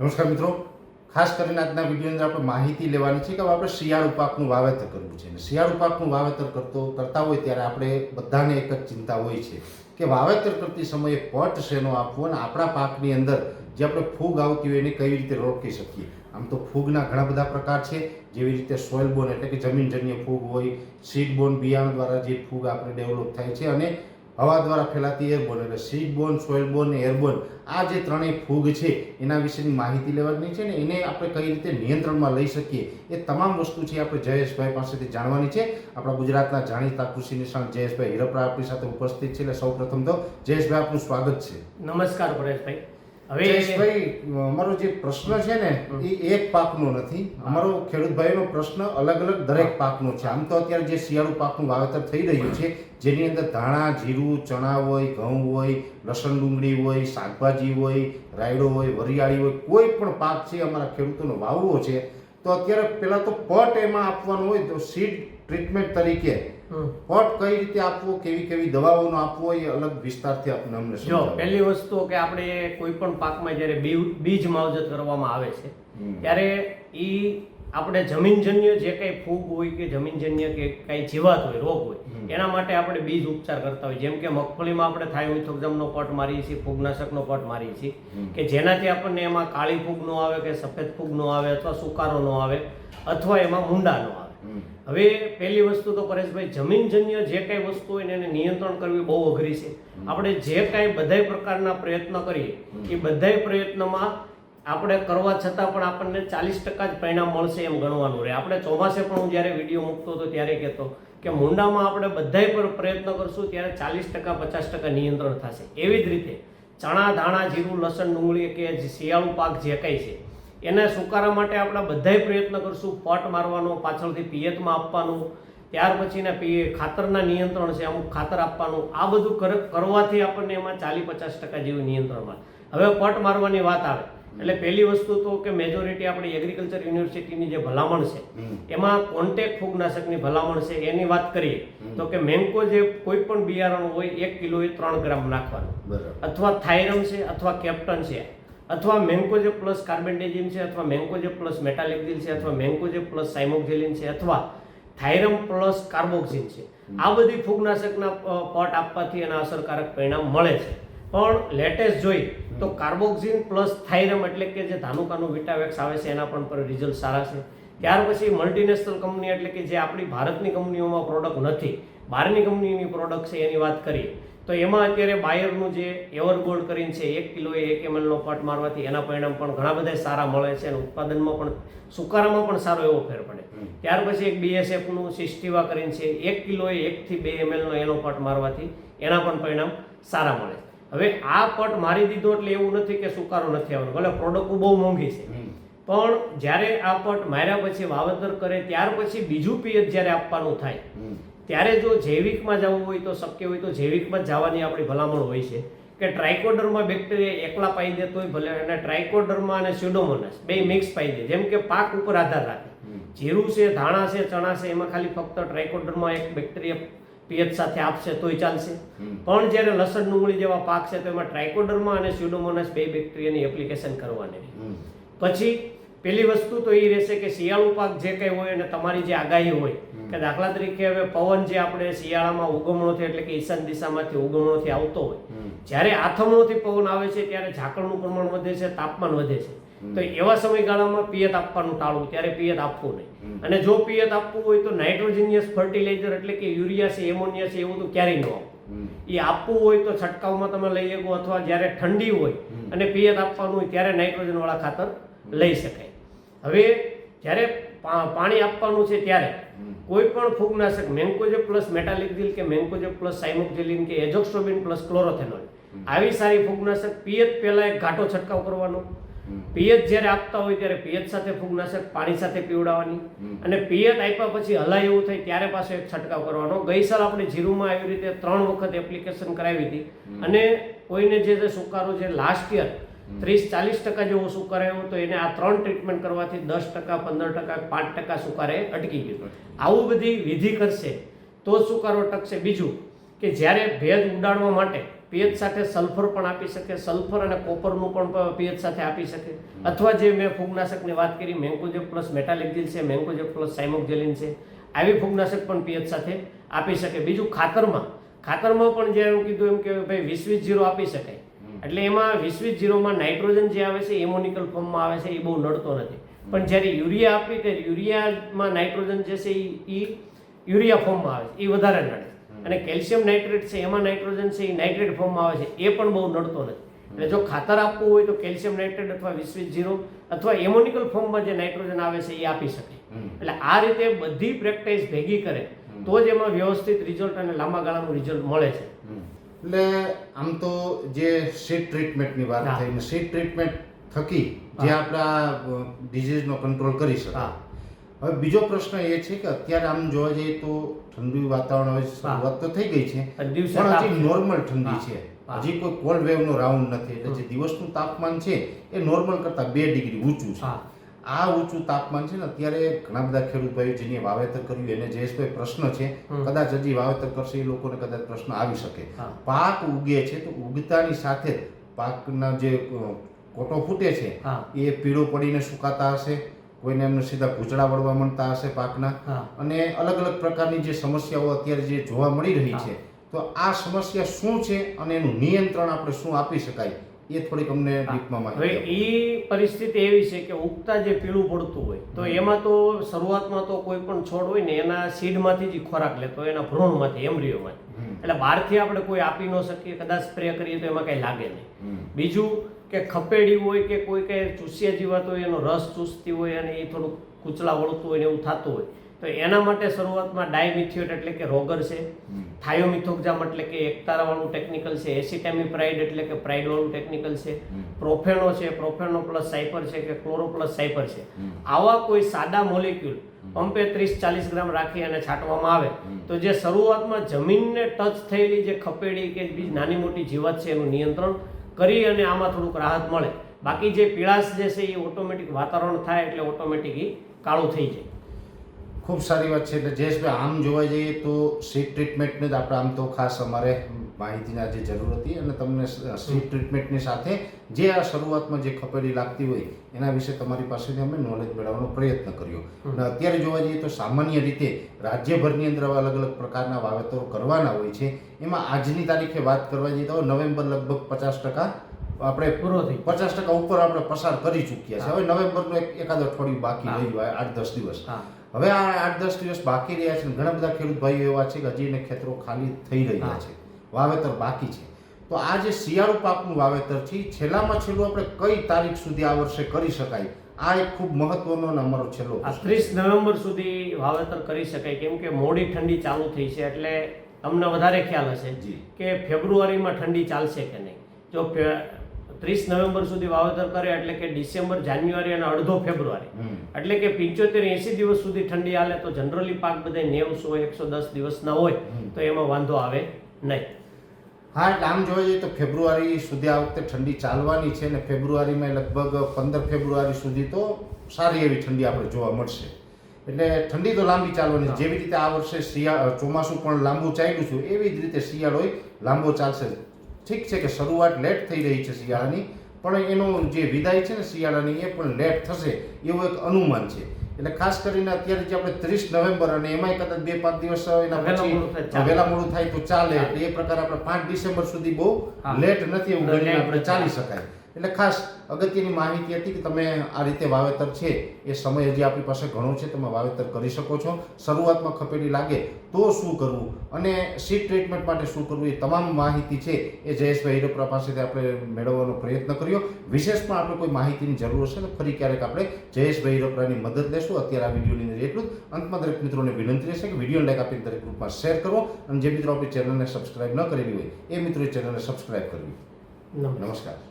નમસ્કાર મિત્રો. ખાસ કરીને આજના વીડિયો અંદર આપણે માહિતી લેવાની છે કે આપણે શિયાળુ પાકનું વાવેતર કરવું છે. અને શિયાળુ પાકનું વાવેતર કરતો, કરતા હોય ત્યારે આપણે બધાને એક જ ચિંતા હોય છે કે વાવેતર કરતી સમયે પટ શેનો આપવો અને આપણા પાકની અંદર જે આપણે ફૂગ આવતી હોય એને કઈ રીતે રોકી શકીએ. આમ તો ફૂગના ઘણા બધા પ્રકાર છે. જેવી રીતે સોઇલ બોન એટલે કે જમીનજન્ય ફૂગ હોય, સીડ બોન બિયારણ દ્વારા જે ફૂગ આપણે ડેવલપ થાય છે અને હવા દ્વારા ફેલાતી એરબોન એટલે સી બોન સોઇલ બોન ને એરબોન આ જે ત્રણેય ફૂગ છે, એના વિશેની માહિતી લેવાની છે ને એને આપણે કઈ રીતે નિયંત્રણમાં લઈ શકીએ, એ તમામ વસ્તુ છે આપણે જયેશભાઈ પાસેથી જાણવાની છે. આપણા ગુજરાતના જાણીતા કૃષિ નિષ્ણાત જયેશભાઈ હિરપરા આપણી સાથે ઉપસ્થિત છે એટલે સૌપ્રથમ તો જયેશભાઈ આપનું સ્વાગત છે. નમસ્કાર પરેશભાઈ. જયેશભાઈ અમારો જે પ્રશ્ન છે ને એ એક પાકનો નથી. અમારો ખેડૂત ભાઈનો પ્રશ્ન અલગ અલગ દરેક પાકનો છે. આમ તો અત્યારે જે શિયાળુ પાકનું વાવેતર થઈ રહ્યું છે જેની અંદર ધાણા જીરું ચણા હોય ઘઉં હોય લસણ ડુંગળી હોય શાકભાજી હોય રાયડો હોય વરિયાળી હોય કોઈ પણ પાક છે અમારા ખેડૂતોનો વાવવો છે તો અત્યારે પહેલાં તો પટ એમાં આપવાનું હોય તો સીડ ટ્રીટમેન્ટ તરીકે હમ. કઈ રીતે આપવો કેવી કેવી દવાઓનો આપવો એ અલગ વિસ્તારથી આપણે અમને જો પહેલી વસ્તુ કે આપણે કોઈ પણ પાકમાં જ્યારે બીજ માવજત કરવામાં આવે છે ત્યારે એ આપણે જમીનજન્ય જે કંઈ ફૂગ હોય કે જમીનજન્ય કે કંઈ જીવાત હોય રોગ હોય એના માટે આપણે બીજ ઉપચાર કરતા હોય. જેમ કે મગફળીમાં આપણે થાઇમિથોક્ઝમનો પટ મારીએ છીએ ફૂગનાશકનો પટ મારીએ છીએ કે જેનાથી આપણને એમાં કાળી ફૂગ ન આવે કે સફેદ ફૂગ ન આવે અથવા સુકારો ન આવે અથવા એમાં ઊંડા ન આવે. હવે પહેલી વસ્તુ તો પરેશભાઈ જમીનજન્ય જે કાંઈ વસ્તુ હોય ને એને નિયંત્રણ કરવી બહુ અઘરી છે. આપણે જે કાંઈ બધાય પ્રકારના પ્રયત્ન કરીએ એ બધાય પ્રયત્નમાં આપણે કરવા છતાં પણ આપણને ચાલીસ ટકા જ પરિણામ મળશે એમ ગણવાનું રહે. આપણે ચોમાસે પણ હું જ્યારે વીડિયો મૂકતો હતો ત્યારે કહેતો કે મુંડામાં આપણે બધાય પર પ્રયત્ન કરશું ત્યારે ચાલીસ ટકા પચાસ ટકા નિયંત્રણ થશે. એવી જ રીતે ચણા ધાણા જીરું લસણ ડુંગળી કે શિયાળુ પાક જે કાંઈ છે એના સુકારા માટે આપણે બધાય પ્રયત્ન કરશું. પટ મારવાનો પાછળથી પિયતમાં આપવાનું ત્યાર પછીના પી ખાતરના નિયંત્રણ છે અમુક ખાતર આપવાનું. આ બધું કરવાથી આપણને એમાં ચાલી પચાસ ટકા જેવું નિયંત્રણ મળે હવે પટ મારવાની વાત આવે. એટલે પહેલી વસ્તુ તો કે મેજોરિટી આપણી એગ્રીકલ્ચર યુનિવર્સિટીની જે ભલામણ છે એમાં કોન્ટેક ફૂગનાશકની ભલામણ છે એની વાત કરીએ તો કે મેન્કો જે કોઈ પણ બિયારણ હોય એક કિલોએ ત્રણ ગ્રામ નાખવાનું. અથવા થાયરમ છે અથવા કેપ્ટન છે. અથવા મેન્કોજે પ્લસ કાર્બેન્ડેજિમ છે અથવા મેન્કોજે પ્લસ મેટાલેક્ઝિલ છે અથવા મેન્કોજે પ્લસ સાઇમોક્ઝેલિન છે અથવા થાઇરમ પ્લસ કાર્બોક્સિન છે. આ બધી ફૂગનાશકના પોટ પટ આપવાથી એના અસરકારક પરિણામ મળે છે. પણ લેટેસ્ટ જોઈ તો કાર્બોક્સિન પ્લસ થાઇરમ એટલે કે જે ધાનુકાનું વિટાવેક્સ આવે છે એના પણ પર રિઝલ્ટ સારા છે. ત્યાર પછી મલ્ટીનેશનલ કંપની એટલે કે જે આપણી ભારતની કંપનીઓમાં પ્રોડક્ટ નથી બહારની કંપનીની પ્રોડક્ટ છે એની વાત કરીએ તો એમાં અત્યારે બાયરનું જે એવરગોલ્ડ કરીને છે એક કિલોએ એક એમએલનો પટ મારવાથી એના પરિણામ પણ ઘણા બધા સારા મળે છે અને ઉત્પાદનમાં પણ સુકારામાં પણ સારો એવો ફેર પડે. ત્યાર પછી એક બીએસએફનું સિસ્ટીવા કરીને છે એક કિલોએ એકથી બે એમએલનો એનો પટ મારવાથી એના પણ પરિણામ સારા મળે છે. હવે આ પટ મારી દીધો એટલે એવું નથી કે સુકારો નથી આવવાનો ભલે પ્રોડક્ટ બહુ મોંઘી છે. પણ જ્યારે આ પટ માર્યા પછી વાવેતર કરે ત્યાર પછી બીજું પિયત જ્યારે આપવાનું થાય. ત્યારે જો જૈવિકમાં જવું હોય તો શક્ય હોય તો જૈવિકમાં જ જવાની આપણી ભલામણ હોય છે. કે ટ્રાઇકોડરમાં બેક્ટેરિયા એકલા પાઈ દે તોય ભલે અને ટ્રાઇકોડરમાં અને સ્યુડોમોનાસ બે મિક્સ પાઈ દે. જેમ કે પાક ઉપર આધાર રાખે. જીરું છે ધાણા છે ચણા છે એમાં ખાલી ફક્ત ટ્રાઇકોડરમાં એક બેક્ટેરિયા પીએચ સાથે આપશે તોય ચાલશે. પણ જ્યારે લસણ ડુંગળી જેવા પાક છે તો એમાં ટ્રાઇકોડરમાં અને સ્યુડોમોનાસ બે બેક્ટેરિયાની એપ્લિકેશન કરવાની. પછી પેલી વસ્તુ તો એ રહેશે કે શિયાળુ પાક જે કંઈ હોય અને તમારી જે આગાહી હોય કે દાખલા તરીકે હવે પવન જે આપણે શિયાળામાં ઉગમણોથી એટલે કે ઈશાન દિશામાંથી ઉગમણોથી આવતો હોય જ્યારે આથમણોથી પવન આવે છે ત્યારે ઝાકળનું પ્રમાણ વધે છે તાપમાન વધે છે. તો એવા સમયગાળામાં પિયત આપવાનું ટાળવું ત્યારે પિયત આપવું નહીં. અને જો પિયત આપવું હોય તો નાઇટ્રોજનિયસ ફર્ટિલાઇઝર એટલે કે યુરિયા છે એમોનિયા છે એવું તો ક્યારેય ન આપવું. એ આપવું હોય તો છંટકાવમાં તમે લઈ શકો અથવા જ્યારે ઠંડી હોય અને પિયત આપવાનું હોય ત્યારે નાઇટ્રોજનવાળા ખાતર લઈ શકાય. હવે જ્યારે પાણી આપવાનું છે ત્યારે કોઈ પણ ફૂગનાશક મેન્કોજે પ્લસ મેટાલિક્ઝિલ કે મેન્કોજે પ્લસ સાઇમોક્ઝેલિન કે એજોક્સ્ટ્રોબિન પ્લસ ક્લોરોથેનોલ આવી સારી ફૂગનાશક પિયત પહેલા એક ઘાટો છંટકાવ કરવાનો. પિયત જ્યારે આપતા હોય ત્યારે પિયત સાથે ફૂગનાશક પાણી સાથે પીવડાવવાની અને પિયત આપ્યા પછી હલાય એવું થાય ત્યારે પાછો એક છંટકાવ કરવાનો. ગઈ સાલ આપણે જીરુમાં આવી રીતે ત્રણ વખત એપ્લિકેશન કરાવી હતી અને કોઈને જે જે સુકારો જે લાસ્ટ યર ત્રીસ ચાલીસ ટકા જેવો સુકારાયો તો એને આ ત્રણ ટ્રીટમેન્ટ કરવાથી દસ ટકા પંદર ટકા પાંચ ટકા સુકારે અટકી ગયું. આવું બધી વિધિ કરશે તો જ સુકારો ટકશે. બીજું કે જ્યારે ભેજ ઉડાડવા માટે પીએચ સાથે સલ્ફર પણ આપી શકે સલ્ફર અને કોપરનું પણ પીએચ સાથે આપી શકે. અથવા જે મેં ફૂગનાશકની વાત કરી મેન્કોજેબ પ્લસ મેટાલિકજિલ છે મેન્કોજેબ પ્લસ સાઇમોક્ઝેલિન છે આવી ફૂગનાશક પણ પીએચ સાથે આપી શકે. બીજું ખાતરમાં ખાતરમાં પણ જે એમ કીધું એમ કે ભાઈ વીસ વીસ જીરો આપી શકાય. એટલે એમાં વીસ વીસ જીરોમાં નાઇટ્રોજન જે આવે છે એમોનિકલ ફોર્મમાં આવે છે એ બહુ નડતો નથી. પણ જ્યારે યુરિયા આપી ત્યારે યુરિયામાં નાઇટ્રોજન જે છે એ યુરિયા ફોર્મમાં આવે છે એ વધારે નડે. અને કેલ્શિયમ નાઇટ્રેટ છે એમાં નાઇટ્રોજન છે એ નાઇટ્રેટ ફોર્મમાં આવે છે એ પણ બહુ નડતો નથી. એટલે જો ખાતર આપવું હોય તો કેલ્શિયમ નાઇટ્રેટ અથવા વીસ વીસ જીરો અથવા એમોનિકલ ફોર્મમાં જે નાઇટ્રોજન આવે છે એ આપી શકે. એટલે આ રીતે બધી પ્રેક્ટિસ ભેગી કરે તો જ એમાં વ્યવસ્થિત રિઝલ્ટ અને લાંબા ગાળાનું રિઝલ્ટ મળે છે. એટલે આમ તો જે સીટ ટ્રીટમેન્ટની વાત. થઈ ને સીટ ટ્રીટમેન્ટ થકી જે આપણા ડિઝીઝનો કંટ્રોલ કરી શકાય. હા. હવે બીજો પ્રશ્ન એ છે કે અત્યારે આમ જોવા જઈએ તો ઠંડી વાતાવરણ હવે શરૂઆત તો થઈ ગઈ છે પણ હજી નોર્મલ ઠંડી છે. હજી કોઈ કોલ્ડ વેવનો રાઉન્ડ નથી. એટલે જે દિવસનું તાપમાન છે એ નોર્મલ કરતાં બે ડિગ્રી ઊંચું છે. આ ઊંચું તાપમાન છે ને અત્યારે ઘણા બધા ખેડૂત ભાઈઓ જેને વાવેતર કર્યું એને જે કોઈ પ્રશ્ન છે. કદાચ હજી વાવેતર કરશે એ લોકોને કદાચ પ્રશ્ન આવી શકે. પાક ઉગે છે તો ઉગતાની સાથે જ પાકના જે કોટો ફૂટે છે એ પીળો પડીને સુકાતા હશે કોઈને એમને સીધા ભૂચડા વળવા મળતા હશે પાકના. અને અલગ અલગ પ્રકારની જે સમસ્યાઓ અત્યારે જે જોવા મળી રહી છે તો આ સમસ્યા શું છે અને એનું નિયંત્રણ આપણે શું આપી શકાય? એ થોડીક અમને ડીપમાં હવે એ પરિસ્થિતિ એવી છે કે ઉગતા જે પીળું પડતું હોય તો એમાં તો શરૂઆતમાં તો કોઈ પણ છોડ હોય ને એના સીડમાંથી જ ખોરાક લેતો હોય એના ભ્રૂણમાંથી એમ્બ્રિયોમાંથી. એટલે બહારથી આપણે કોઈ આપી ન શકીએ કદાચ સ્પ્રે કરીએ તો એમાં કંઈ લાગે નહીં. બીજું કે ખપેડી હોય કે કોઈ કંઈ ચૂસ્યા જીવાત હોય એનો રસ ચૂસતી હોય અને એ થોડુંક કૂચલા વળતું હોય ને એવું થતું હોય. તો એના માટે શરૂઆતમાં ડાયમિથિયોટ એટલે કે રોગર છે. થાયોમિથોક્ઝામ એટલે કે એકતારાવાળું ટેકનિકલ છે. એસિટામિપ્રાઇડ એટલે કે પ્રાઇડવાળું ટેકનિકલ છે. પ્રોફેનો છે. પ્રોફેનો પ્લસ સાયપર છે કે ક્લોરો પ્લસ સાયપર છે. આવા કોઈ સાદા મોલિક્યુલ પંપે ત્રીસ ચાલીસ ગ્રામ રાખી અને છાંટવામાં આવે. તો જે શરૂઆતમાં જમીનને ટચ થયેલી જે ખપેડી કે બીજી નાની મોટી જીવાત છે એનું નિયંત્રણ કરી અને આમાં થોડુંક રાહત મળે. બાકી જે પીળાશ જે છે એ ઓટોમેટિક વાતાવરણ થાય એટલે ઓટોમેટિક એ કાળું થઈ જાય. ખૂબ સારી વાત છે એટલે જયેશભાઈ આમ જોવા જઈએ તો સીટ ટ્રીટમેન્ટને જ આપણે આમ તો ખાસ અમારે માહિતીના જે જરૂર હતી અને તમને સીટ ટ્રીટમેન્ટની સાથે જે આ શરૂઆતમાં જે ખપેડી લાગતી હોય એના વિશે તમારી પાસેથી અમે નોલેજ મેળવવાનો પ્રયત્ન કર્યો. અને અત્યારે જોવા જઈએ તો સામાન્ય રીતે રાજ્યભરની અંદર આવા અલગ અલગ પ્રકારના વાવેતરો કરવાના હોય છે. એમાં આજની તારીખે વાત કરવા જઈએ તો નવેમ્બર લગભગ પચાસ ટકા આપણે પૂરો થઈ પચાસ ટકા ઉપર આપણે પસાર કરી ચૂક્યા છે હવે નવેમ્બરનું એક એકાદ અઠવાડિયું બાકી. રહ્યું હોય આઠ દસ દિવસ. હવે આ આઠ દસ દિવસ બાકી રહ્યા છે ઘણા બધા ખેડૂત ભાઈઓ એવા છે કે હજી એને ખેતરો ખાલી થઈ રહ્યા. છે. વાવેતર બાકી છે. તો આ જે શિયાળુ પાકનું વાવેતર છે છેલ્લામાં છેલ્લું આપણે કઈ તારીખ સુધી આ વર્ષે કરી શકાય? આ એક ખૂબ મહત્વનો અમારો છેલ્લો આ ત્રીસ નવેમ્બર સુધી વાવેતર કરી શકાય કેમ કે મોડી ઠંડી ચાલુ થઈ છે એટલે તમને વધારે ખ્યાલ હશે કે ફેબ્રુઆરીમાં ઠંડી ચાલશે કે નહીં? જો ત્રીસ નવેમ્બર સુધી વાવેતર કરે એટલે કે ડિસેમ્બર જાન્યુઆરી અને અડધો ફેબ્રુઆરી. એટલે કે પંચોતેર એંસી દિવસ સુધી ઠંડી હાલે તો જનરલી પાક બધા નેવું સો એકસો દસ દિવસના હોય તો એમાં વાંધો આવે નહીં. હા એટલે આમ જોવા જઈએ તો ફેબ્રુઆરી સુધી આ વખતે ઠંડી ચાલવાની છે અને ફેબ્રુઆરીમાં લગભગ પંદર ફેબ્રુઆરી સુધી તો સારી એવી ઠંડી આપણે જોવા મળશે. એટલે ઠંડી તો લાંબી ચાલવાની જેવી રીતે આ વર્ષે શિયાળ ચોમાસું પણ લાંબુ ચાલ્યું છે એવી જ રીતે શિયાળો લાંબો ચાલશે ઠીક છે કે શરૂઆત લેટ થઈ રહી છે શિયાળાની પણ એનો જે વિદાય છે ને શિયાળાની એ પણ લેટ થશે એવું એક અનુમાન છે. એટલે ખાસ કરીને અત્યારે જે આપણે ત્રીસ નવેમ્બર અને એમાંય કદાચ બે પાંચ દિવસ એના વહેલા મોડું થાય પછી વહેલા મોડું થાય તો ચાલે. એટલે એ પ્રકાર આપણે પાંચ ડિસેમ્બર સુધી બહુ લેટ નથી એવું આપણે ચાલી શકાય. એટલે ખાસ અગત્યની માહિતી હતી કે તમે આ રીતે વાવેતર છે એ સમય હજી આપણી પાસે ઘણો છે તમે વાવેતર કરી શકો છો. શરૂઆતમાં ખપેડી લાગે તો શું કરવું અને સીટ ટ્રીટમેન્ટ માટે શું કરવું એ તમામ માહિતી છે એ જયેશભાઈ હિરોપરા પાસેથી આપણે મેળવવાનો પ્રયત્ન કર્યો. વિશેષ પણ આપણે કોઈ માહિતીની જરૂર હશે તો ફરી ક્યારેક આપણે જયેશભાઈ હિરોપરાની મદદ લેશું. અત્યારે આ વિડીયોની અંદર એટલું જ. અંતમાં દરેક મિત્રોને વિનંતી રહેશે કે વીડિયો લાઈક આપીને દરેક ગ્રુપમાં શેર કરો અને જે મિત્રો આપણી ચેનલને સબસ્ક્રાઇબ ન કરેલી હોય એ મિત્રોએ ચેનલને સબસ્ક્રાઇબ કરવી. નમસ્કાર.